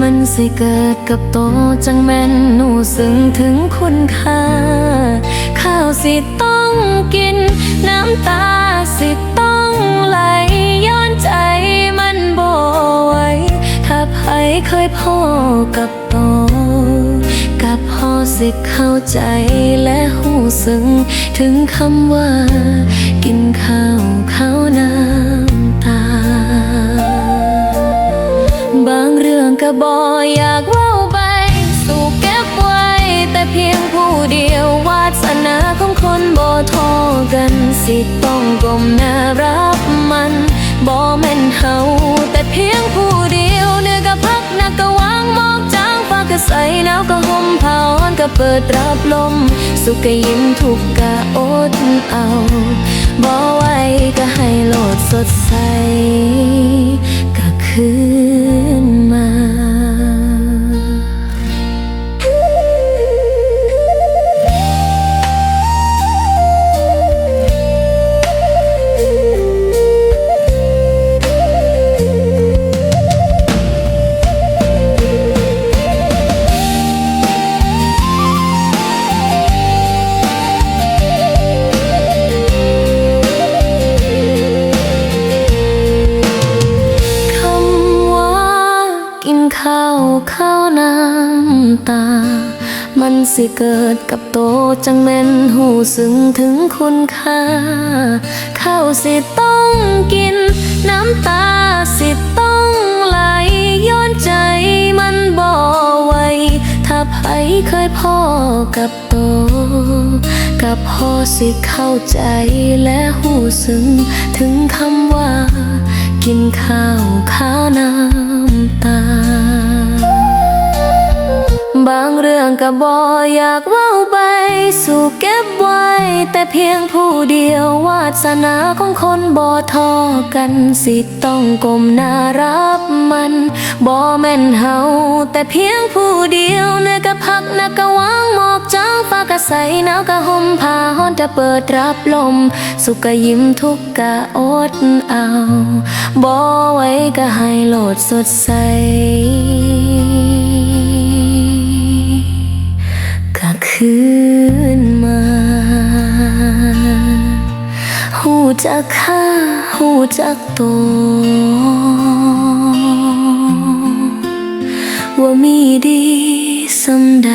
มันสิเกิดกับโตจังแม่นหนูซึ้งถึงคุณค่า ข้าวสิต้องกิน น้ำตาสิต้องไหล ย้อนใจมันบ่ไหวถ้าไผเคยพ่อกับโต กับพ่อสิเข้าใจและหูซึ้งถึงคำว่า กินข้าวข้าวน้ำตา บาง ก็บออยากเล่าไป สู่เก็บไว้ แต่เพียงผู้เดียววาสนาของคนบ่ทอกันสิต้องก้มหน้ารับมันบ่แม่นเฮาแต่เพียงผู้เดียวเหนื้อก็พักหนักก็วางมอกจางฟ้าก็ใสหนาวก็ห่มผ้าอ่อนก็เปิดรับลม สุขก็ยิ้มทุกข์ก็อดเอาบ่ไหวก็ให้โลดสดใสก็คืน ข้าวข้าน้ำตา มันสิเกิดกับโตจังแม่นหูซึ้งถึงคุณค่า ข้าวสิต้องกิน น้ำตาสิต้องไหลย้อนใจมันบ่ไวถ้าไผเคยพ่อกับโต กับพ่อสิเข้าใจและหูซึ้งถึงคำว่า กินข้าวข้าวน้ำตา ก็บออยากเล่าไป สู่เก็บไว้ แต่เพียงผู้เดียววาสนาของคนบ่ทอกันสิต้องก้มหน้ารับมันบ่แม่นเฮาแต่เพียงผู้เดียวเนื้อก็พักนักก็วางหมอกจางฟ้าก็ใสหนาวก็ห่มผ้าฮ้อนจะเปิดรับลม สุขก็ยิ้มทุกก็อดเอาบ่ไว้ก็ให้โหลดสดใส จักค่าหูจักตัวว่ามีดีสำใด